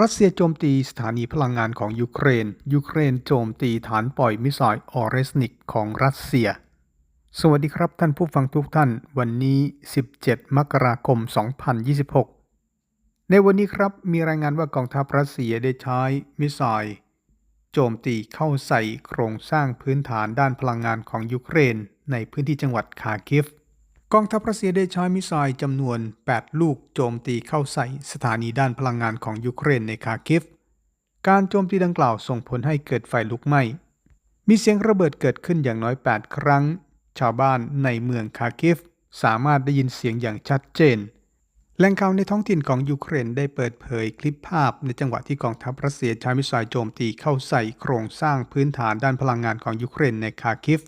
รัสเซียโจมตีสถานีพลังงานของยูเครน ยูเครนโจมตีฐานปล่อยมิสไซล์ออเรสนิกของรัสเซีย สวัสดีครับท่านผู้ฟังทุกท่าน วันนี้ 17 มกราคม 2026 ในวันนี้ครับมีรายงานว่ากองทัพรัสเซียได้ใช้มิสไซล์โจมตีเข้าใส่โครงสร้างพื้นฐานด้านพลังงานของยูเครน ในพื้นที่จังหวัดคาคิฟ กองทัพรัสเซียได้ใช้มิสไซล์จำนวน 8 ลูกโจมตีเข้าใส่สถานีด้านพลังงานของยูเครนในคาคิฟ การโจมตีดังกล่าวส่งผลให้เกิดไฟลุกไหม้ มีเสียงระเบิดเกิดขึ้นอย่างน้อย 8 ครั้ง ชาวบ้านในเมืองคาคิฟ สามารถได้ยินเสียงอย่างชัดเจน แหล่งข่าวในท้องถิ่นของยูเครนได้เปิดเผยคลิปภาพในจังหวะที่กองทัพรัสเซียใช้มิสไซล์โจมตีเข้าใส่โครงสร้างพื้นฐานด้านพลังงานของยูเครนในคาคิฟ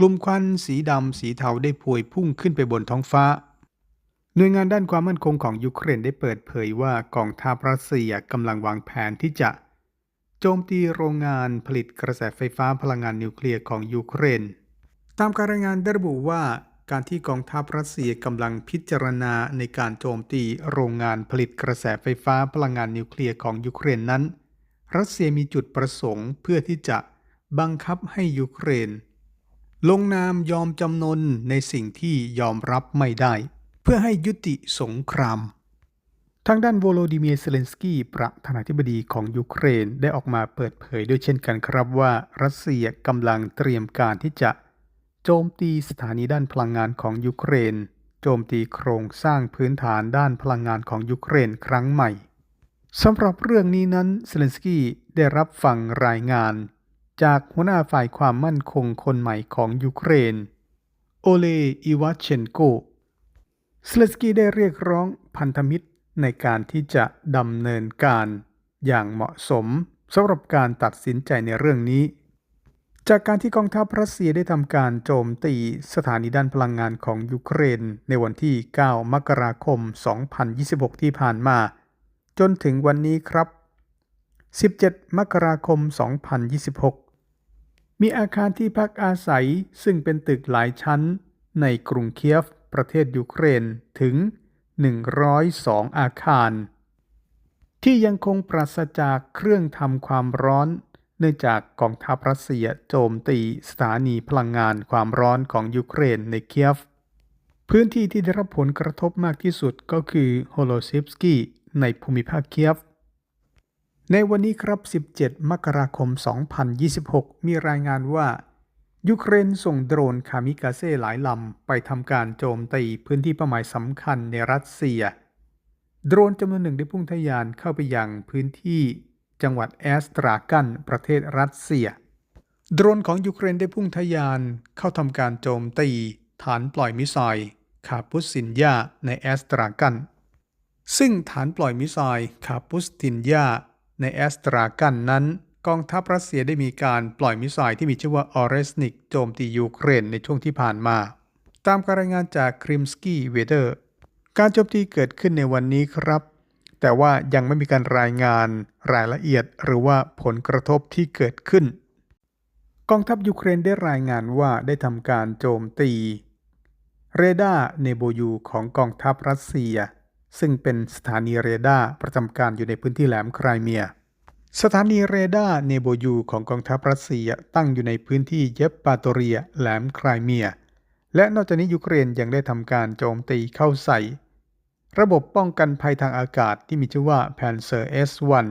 กลุ่มควันสีดำสีเทาได้พวยพุ่งขึ้นไปบนท้องฟ้า หน่วยงานด้านความมั่นคงของยูเครนได้เปิดเผยว่ากองทัพรัสเซียกำลังวางแผนที่จะโจมตีโรงงานผลิตกระแสไฟฟ้าพลังงานนิวเคลียร์ของยูเครน ตามการรายงานได้ระบุว่าการที่กองทัพรัสเซียกำลังพิจารณาในการโจมตีโรงงานผลิตกระแสไฟฟ้าพลังงานนิวเคลียร์ของยูเครนนั้น รัสเซียมีจุดประสงค์เพื่อที่จะบังคับให้ยูเครน ลงนามยอมจำนนในสิ่งที่ยอมรับไม่ได้ เพื่อให้ยุติสงคราม ทางด้านโวโลดิเมียร์เซเลนสกี้ประธานาธิบดีของยูเครนได้ออกมาเปิดเผยด้วยเช่นกันครับว่ารัสเซียกำลังเตรียมการที่จะ โจมตีสถานีด้านพลังงานของยูเครน โจมตีโครงสร้างพื้นฐานด้านพลังงานของยูเครนครั้งใหม่สำหรับเรื่องนี้นั้นเซเลนสกี้ได้รับฟังรายงาน จากหัวหน้าฝ่ายความมั่นคงคนใหม่ของยูเครน โอเลอีวาเชนโกเซเลสกี้ได้เรียกร้องพันธมิตรในการที่จะดำเนินการอย่างเหมาะสมสำหรับการตัดสินใจในเรื่องนี้ จากการที่กองทัพรัสเซียได้ทำการโจมตีสถานีด้านพลังงานของยูเครน ในวันที่ 9 มกราคม 2026 ที่ผ่านมา จนถึงวันนี้ครับ 17 มกราคม 2026 มีอาคารที่พักอาศัยซึ่งเป็นตึกหลายชั้น ในกรุงเคียฟ ประเทศยูเครนถึง 102 อาคาร ที่ยังคงปราศจากเครื่องทำความร้อน เนื่องจากกองทัพรัสเซียโจมตีสถานีพลังงานความร้อนของยูเครนในเคียฟ พื้นที่ที่ได้รับผลกระทบมากที่สุดก็คือโฮโลซิฟสกี้ในภูมิภาคเคียฟ ในวันนี้ครับ 17 มกราคม 2026 มีรายงานว่า ยูเครนส่งโดรนคามิกาเซ่หลายลำ ไปทำการโจมตีพื้นที่เป้าหมายสำคัญในรัสเซีย โดรนจำนวนหนึ่งได้พุ่งทะยานเข้าไปยังพื้นที่จังหวัดแอสตรากันประเทศรัสเซีย โดรนของยูเครนได้พุ่งทะยานเข้าทำการโจมตีฐานปล่อยมิสไซล์คาปุสซินยาในแอสตรากัน ซึ่งฐานปล่อยมิสไซล์คาปุสตินยา ในแอสตรากันนั้น กองทัพรัสเซียได้มีการปล่อยมิสไซล์ที่มีชื่อว่าออเรสนิกโจมตียูเครนในช่วงที่ผ่านมา ตามการรายงานจากคริมสกี้เวเดอร์การโจมตีเกิดขึ้นในวันนี้ครับ แต่ว่ายังไม่มีการรายงานรายละเอียดหรือว่าผลกระทบที่เกิดขึ้น กองทัพยูเครนได้รายงานว่าได้ทำการโจมตี เรดาร์เนโบยูของกองทัพรัสเซีย ซึ่งเป็นสถานีเรดาร์ประจำการอยู่ในพื้นที่แหลมไครเมีย สถานีเรดาร์เนโบยูของกองทัพรัสเซียตั้งอยู่ในพื้นที่เยปปาโตเรีย แหลมไครเมีย และนอกจากนี้ยูเครนยังได้ทำการโจมตีเข้าใส่ ระบบป้องกันภัยทางอากาศที่มีชื่อว่า Panzer S1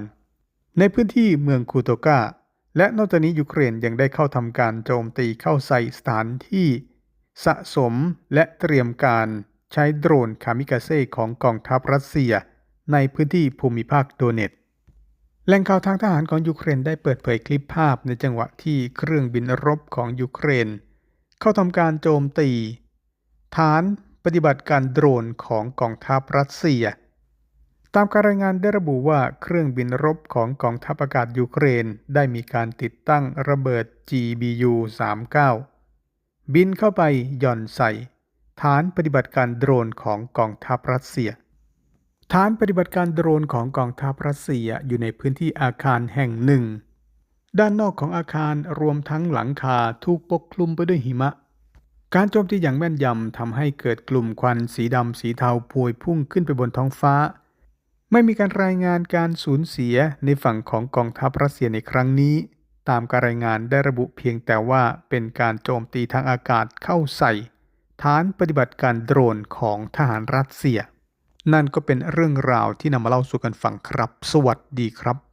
ในพื้นที่เมืองคูโตกาและนอกจากนี้ยูเครนยังได้เข้าทำการโจมตีเข้าใส่สถานที่ สะสมและเตรียมการ ใช้โดรนคามิกาเซ่ของกองทัพรัสเซีย ในพื้นที่ภูมิภาคโดเนตแหล่งข่าวทางทหารของยูเครนได้เปิดเผยคลิปภาพในจังหวะที่เครื่องบินรบของยูเครน เข้าทำการโจมตี ฐานปฏิบัติการโดรนของกองทัพรัสเซีย ตามการรายงานได้ระบุว่าเครื่องบินรบของกองทัพอากาศยูเครนได้มีการติดตั้งระเบิด GBU 39 บินเข้าไปหย่อนใส่ ฐานปฏิบัติการโดรนของกองทัพรัสเซีย ฐานปฏิบัติการโดรนของกองทัพรัสเซียอยู่ในพื้นที่อาคารแห่งหนึ่ง ด้านนอกของอาคารรวมทั้งหลังคาถูกปกคลุมไปด้วยหิมะ การโจมตีอย่างแม่นยำทำให้เกิดกลุ่มควันสีดำสีเทาพวยพุ่งขึ้นไปบนท้องฟ้า ไม่มีการรายงานการสูญเสียในฝั่งของกองทัพรัสเซียในครั้งนี้ ตามการรายงานได้ระบุเพียงแต่ว่าเป็นการโจมตีทางอากาศเข้าใส่ ฐานปฏิบัติการโดรนของทหารรัสเซีย นั่นก็เป็นเรื่องราวที่นำมาเล่าสู่กันฟังครับ สวัสดีครับ